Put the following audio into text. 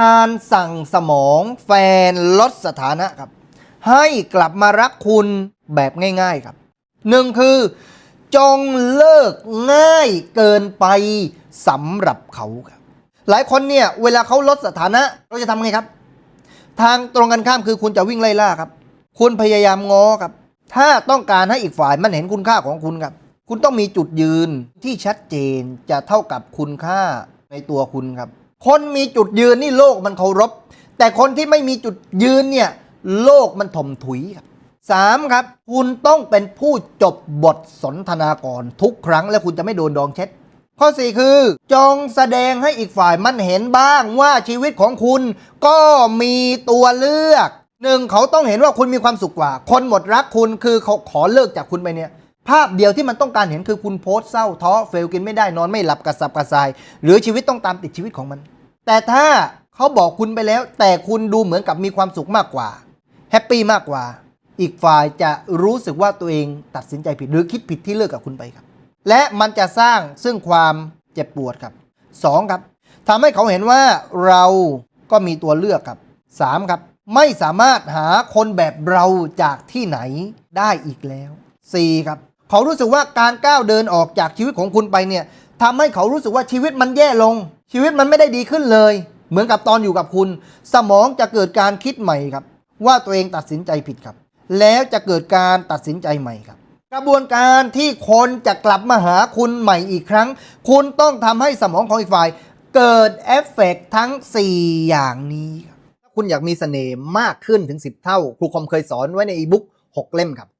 การสั่งสมองแฟนลดสถานะครับ ให้กลับมารักคุณแบบง่ายๆครับหนึ่งคือ จงเลิกง่ายเกินไปสำหรับเขาครับหลายคนเนี่ยเวลาเขาลดสถานะเราจะทำไงครับ ทางตรงกันข้ามคือคุณจะวิ่งไล่ล่าครับ คุณพยายามง้อครับ ถ้าต้องการให้อีกฝ่ายมันเห็นคุณค่าของคุณครับ คุณต้องมีจุดยืนที่ชัดเจนจะเท่ากับคุณค่าในตัวคุณครับ คนมีจุดยืนนี่โลกมันเคารพ แต่คนที่ไม่มีจุดยืนเนี่ยโลกมันถมถุยครับสามครับ คุณต้องเป็นผู้จบบทสนทนาก่อนทุกครั้งและคุณจะไม่โดนดองเช็ด ข้อ 4 คือ จงแสดงให้อีกฝ่ายมันเห็นบ้างว่าชีวิตของคุณก็มีตัวเลือกหนึ่งเขาต้องเห็นว่าคุณมีความสุขกว่า คนหมดรักคุณคือเขาขอเลิกจากคุณไปเนี่ย ภาพเดียวที่มันต้องการเห็นคือคุณโพสต์เศร้าท้อเฟลกินไม่ได้นอนไม่หลับกระสับกระส่าย หรือชีวิตต้องตามติดชีวิตของมัน แต่ถ้าเขาบอกคุณไปแล้ว แต่คุณดูเหมือนกับมีความสุขมากกว่าแฮปปี้มากกว่า อีกฝ่ายจะรู้สึกว่าตัวเองตัดสินใจผิดหรือคิดผิดที่เลิกกับคุณไปครับ และมันจะสร้างซึ่งความเจ็บปวดครับ 2 ครับทำให้เขาเห็นว่าเราก็มีตัวเลือกครับ 3 ครับ ไม่สามารถหาคนแบบเราจากที่ไหนได้อีกแล้ว 4 ครับ เขารู้สึกว่าการก้าวเดินออกจากชีวิตของคุณไปเนี่ยทำให้เขารู้สึกว่าชีวิตมันแย่ลง ชีวิตมันไม่ได้ดีขึ้นเลย เหมือนกับตอนอยู่กับคุณ สมองจะเกิดการคิดใหม่ครับ ว่าตัวเองตัดสินใจผิดครับ แล้วจะเกิดการตัดสินใจใหม่ครับ กระบวนการที่คนจะกลับมาหาคุณใหม่อีกครั้ง คุณต้องทำให้สมองของอีกฝ่าย เกิดเอฟเฟกต์ทั้ง 4 อย่างนี้ครับถ้าคุณอยากมีเสน่ห์มากขึ้นถึง 10 เท่า ครูคอมเคยสอนไว้ในอีบุ๊ก6เล่มครับ